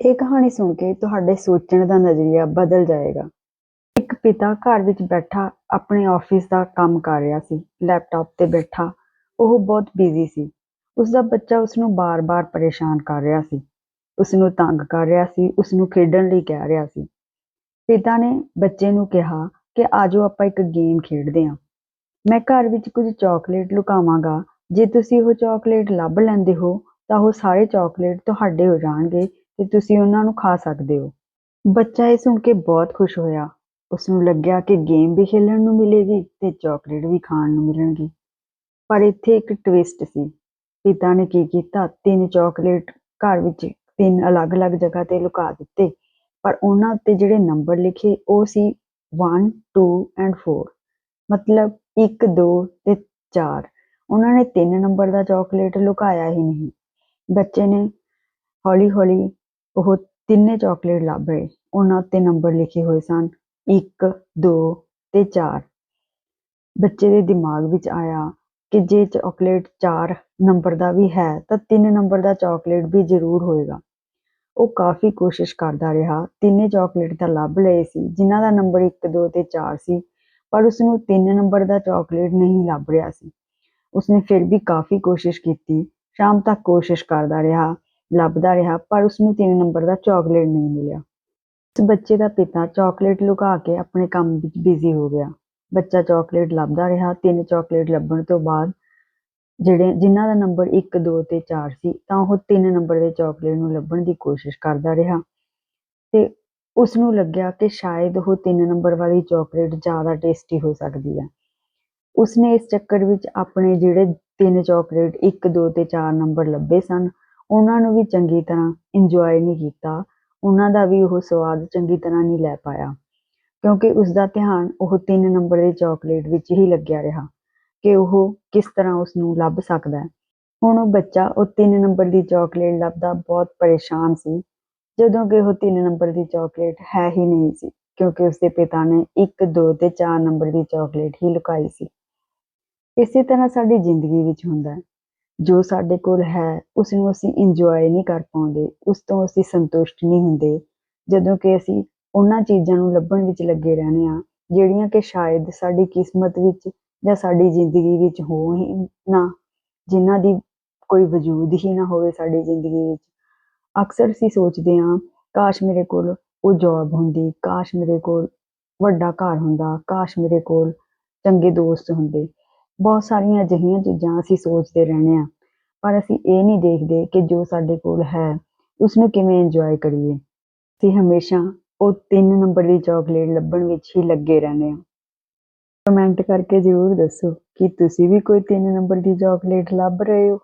ਇਹ ਕਹਾਣੀ ਸੁਣ ਕੇ ਤੁਹਾਡੇ ਸੋਚਣ ਦਾ ਨਜ਼ਰੀਆ ਬਦਲ ਜਾਏਗਾ। ਇੱਕ ਪਿਤਾ ਘਰ ਵਿੱਚ ਬੈਠਾ ਆਪਣੇ ਆਫਿਸ ਦਾ ਕੰਮ ਕਰ ਰਿਹਾ ਸੀ ਲੈਪਟਾਪ ਤੇ ਬੈਠਾ, ਉਹ ਬਹੁਤ ਬਿਜ਼ੀ ਸੀ। ਉਸ ਦਾ ਬੱਚਾ ਉਸ ਨੂੰ ਬਾਰ-ਬਾਰ ਪਰੇਸ਼ਾਨ ਕਰ ਰਿਹਾ ਸੀ। ਉਸ ਨੂੰ ਤੰਗ ਕਰ ਰਿਹਾ ਸੀ ਉਸ ਨੂੰ ਖੇਡਣ ਲਈ ਕਹਿ ਰਿਹਾ ਸੀ। ਪਿਤਾ ਨੇ ਬੱਚੇ ਨੂੰ ਕਿਹਾ ਕਿ ਆਜੋ ਆਪਾਂ ਇੱਕ ਗੇਮ ਖੇਡਦੇ ਹਾਂ। ਮੈਂ ਘਰ ਵਿੱਚ ਕੁਝ ਚਾਕਲੇਟ ਲੁਕਾਵਾਂਗਾ। ਜੇ ਤੁਸੀਂ ਉਹ ਚਾਕਲੇਟ ਲੱਭ ਲੈਂਦੇ ਹੋ, ਤਾਂ ਉਹ ਸਾਰੇ ਚਾਕਲੇਟ ਤੁਹਾਡੇ ਹੋ ਜਾਣਗੇ। ਤੇ ਤੁਸੀਂ ਉਹਨਾਂ ਨੂੰ ਖਾ ਸਕਦੇ ਹੋ। ਬੱਚਾ ਇਹ ਸੁਣ ਕੇ ਬਹੁਤ ਖੁਸ਼ ਹੋਇਆ। ਉਸ ਨੂੰ ਲੱਗਿਆ ਕਿ ਗੇਮ ਵੀ ਖੇਡਣ ਨੂੰ ਮਿਲੇਗੀ ਤੇ ਚਾਕਲੇਟ ਵੀ ਖਾਣ ਨੂੰ ਮਿਲਣਗੀ। ਪਰ ਇੱਥੇ ਇੱਕ ਟਵਿਸਟ ਸੀ। ਪਿਤਾ ਨੇ ਕੀ ਕੀਤਾ? ਤਿੰਨ ਚਾਕਲੇਟ ਘਰ ਵਿੱਚ ਤਿੰਨ ਅਲੱਗ-ਅਲੱਗ ਜਗ੍ਹਾ ਤੇ ਲੁਕਾ ਦਿੱਤੇ। ਪਰ ਉਹਨਾਂ ਉੱਤੇ ਜਿਹੜੇ ਨੰਬਰ ਲਿਖੇ, ਉਹ ਸੀ 1 2 ਐਂਡ 4 ਮਤਲਬ 1 2 ਤੇ 4 ਉਹਨਾਂ ਨੇ ਤਿੰਨ ਨੰਬਰ ਦਾ ਚਾਕਲੇਟ ਲੁਕਾਇਆ ਹੀ ਨਹੀਂ। ਬੱਚੇ ਨੇ ਹੌਲੀ-ਹੌਲੀ ਉਹ ਤਿੰਨੇ ਚਾਕਲੇਟ ਰਹੇ ਉਹਨਾਂ ਉੱਤੇ ਨੰਬਰ ਲਿਖੇ ਹੋਏ ਸਨ 1 2 ਤੇ ਚਾਰ। ਬੱਚੇ ਦੇ ਦਿਮਾਗ ਵਿੱਚ ਆਇਆ ਕਿ ਜੇ ਚਾਕਲੇਟ ਚਾਰ ਨੰਬਰ ਦਾ ਵੀ ਹੈ, ਤਾਂ ਤਿੰਨ ਨੰਬਰ ਦਾ ਚਾਕਲੇਟ ਵੀ ਜ਼ਰੂਰ ਹੋਏਗਾ। ਉਹ ਕਾਫੀ ਕੋਸ਼ਿਸ਼ ਕਰਦਾ ਰਿਹਾ। ਤਿੰਨੇ ਚਾਕਲੇਟ ਤਾਂ ਲੱਭ ਲਏ ਸੀ, ਜਿਨ੍ਹਾਂ ਦਾ ਨੰਬਰ 1 2 ਤੇ ਚਾਰ ਸੀ, ਪਰ ਉਸਨੂੰ ਤਿੰਨ ਨੰਬਰ ਦਾ ਚਾਕਲੇਟ ਨਹੀਂ ਲੱਭ ਰਿਹਾ ਸੀ। ਉਸਨੇ ਫਿਰ ਵੀ ਕਾਫੀ ਕੋਸ਼ਿਸ਼ ਕੀਤੀ। ਸ਼ਾਮ ਤੱਕ ਕੋਸ਼ਿਸ਼ ਕਰਦਾ ਰਿਹਾ। ਲੱਭਦਾ ਰਿਹਾ, ਪਰ ਉਸ ਨੂੰ 3 ਨੰਬਰ ਦਾ ਚਾਕਲੇਟ ਨਹੀਂ ਮਿਲਿਆ। ਉਸ ਬੱਚੇ ਦਾ ਪਿਤਾ ਚਾਕਲੇਟ ਲੁਕਾ ਕੇ ਆਪਣੇ ਕੰਮ ਵਿੱਚ ਬਿਜ਼ੀ ਹੋ ਗਿਆ। ਬੱਚਾ ਚਾਕਲੇਟ ਲੱਭਦਾ ਰਿਹਾ, ਤਿੰਨ ਚਾਕਲੇਟ ਲੱਭਣ ਤੋਂ ਬਾਅਦ ਜਿਹੜੇ, ਜਿਨ੍ਹਾਂ ਦਾ ਨੰਬਰ 1 2 ਤੇ 4 ਸੀ, ਤਾਂ ਉਹ ਤਿੰਨ ਨੰਬਰ ਦੇ ਚਾਕਲੇਟ ਨੂੰ ਲੱਭਣ ਦੀ ਕੋਸ਼ਿਸ਼ ਕਰਦਾ ਰਿਹਾ। ਤੇ ਉਸ ਨੂੰ ਲੱਗਿਆ ਕਿ ਸ਼ਾਇਦ ਉਹ ਤਿੰਨ ਨੰਬਰ ਵਾਲੀ ਚਾਕਲੇਟ ਜ਼ਿਆਦਾ ਟੇਸਟੀ ਹੋ ਸਕਦੀ ਹੈ ਉਸਨੇ ਇਸ ਚੱਕਰ ਵਿੱਚ ਆਪਣੇ ਜਿਹੜੇ ਤਿੰਨ ਚਾਕਲੇਟ 1 2 ਤੇ 4 ਨੰਬਰ ਲੱਭੇ ਸਨ ਉਹਨਾਂ ਨੂੰ ਵੀ ਚੰਗੀ ਤਰ੍ਹਾਂ ਇੰਜੋਏ ਨਹੀਂ ਕੀਤਾ, ਉਹਨਾਂ ਦਾ ਵੀ ਉਹ ਸਵਾਦ ਚੰਗੀ ਤਰ੍ਹਾਂ ਨਹੀਂ ਲੈ ਪਾਇਆ। ਕਿਉਂਕਿ ਉਸ ਦਾ ਧਿਆਨ ਉਹ 3 ਨੰਬਰ ਦੇ ਚਾਕਲੇਟ ਵਿੱਚ ਹੀ ਲੱਗਿਆ ਰਿਹਾ ਕਿ ਉਹ ਕਿਸ ਤਰ੍ਹਾਂ ਉਸ ਨੂੰ ਲੱਭ ਸਕਦਾ ਹੈ। ਹੁਣ ਉਹ ਬੱਚਾ ਉਹ 3 ਨੰਬਰ ਦੀ ਚਾਕਲੇਟ ਲੱਭਦਾ ਬਹੁਤ ਪਰੇਸ਼ਾਨ ਸੀ, ਜਦੋਂ ਕਿ ਉਹ 3 ਨੰਬਰ ਦੀ ਚਾਕਲੇਟ ਹੈ ਹੀ ਨਹੀਂ ਸੀ, ਕਿਉਂਕਿ ਉਸਦੇ ਪਿਤਾ ਨੇ 1 2 ਤੇ 4 ਨੰਬਰ ਦੀ ਚਾਕਲੇਟ ਹੀ ਲੁਕਾਈ ਸੀ। ਇਸੇ ਤਰ੍ਹਾਂ ਸਾਡੀ ਜ਼ਿੰਦਗੀ ਵਿੱਚ ਹੁੰਦਾ ਹੈ। ਜੋ ਸਾਡੇ ਕੋਲ ਹੈ ਉਸ ਨੂੰ ਅਸੀਂ ਇੰਜੋਏ ਨਹੀਂ ਕਰ ਪਾਉਂਦੇ, ਉਸ ਤੋਂ ਅਸੀਂ ਸੰਤੁਸ਼ਟ ਨਹੀਂ ਹੁੰਦੇ। ਜਦੋਂ ਕਿ ਅਸੀਂ ਉਹਨਾਂ ਚੀਜ਼ਾਂ ਨੂੰ ਲੱਭਣ ਵਿੱਚ ਲੱਗੇ ਰਹਿੰਦੇ ਆ ਜਿਹੜੀਆਂ ਕਿ ਸ਼ਾਇਦ ਸਾਡੀ ਕਿਸਮਤ ਵਿੱਚ ਜਾਂ ਸਾਡੀ ਜ਼ਿੰਦਗੀ ਵਿੱਚ ਹੋ ਹੀ ਨਾ, ਜਿਨ੍ਹਾਂ ਦੀ ਕੋਈ ਵਜੂਦ ਹੀ ਨਾ ਹੋਵੇ ਸਾਡੀ ਜ਼ਿੰਦਗੀ ਵਿੱਚ। ਅਕਸਰ ਅਸੀਂ ਸੋਚਦੇ ਹਾਂ, ਕਾਸ਼ ਮੇਰੇ ਕੋਲ ਉਹ ਜੌਬ ਹੁੰਦੀ, ਕਾਸ਼ ਮੇਰੇ ਕੋਲ ਵੱਡਾ ਘਰ ਹੁੰਦਾ, ਕਾਸ਼ ਮੇਰੇ ਕੋਲ ਚੰਗੇ ਦੋਸਤ ਹੁੰਦੇ। ਬਹੁਤ ਸਾਰੀਆਂ ਅਜਿਹੀਆਂ ਚੀਜ਼ਾਂ ਅਸੀਂ ਸੋਚਦੇ ਰਹਿੰਦੇ ਹਾਂ, ਪਰ ਅਸੀਂ ਇਹ ਨਹੀਂ ਦੇਖਦੇ ਕਿ ਜੋ ਸਾਡੇ ਕੋਲ ਹੈ ਉਸ ਨੂੰ ਕਿਵੇਂ ਇੰਜੋਏ ਕਰੀਏ। ਅਸੀਂ ਹਮੇਸ਼ਾ ਉਹ 3 ਨੰਬਰ ਦੀ ਚਾਕਲੇਟ ਲੱਭਣ ਵਿੱਚ ਹੀ ਲੱਗੇ ਰਹਿੰਦੇ ਹਾਂ। ਕਮੈਂਟ ਕਰਕੇ ਜ਼ਰੂਰ ਦੱਸੋ ਕਿ ਤੁਸੀਂ ਵੀ ਕੋਈ 3 ਨੰਬਰ ਦੀ ਚਾਕਲੇਟ ਲੱਭ ਰਹੇ ਹੋ।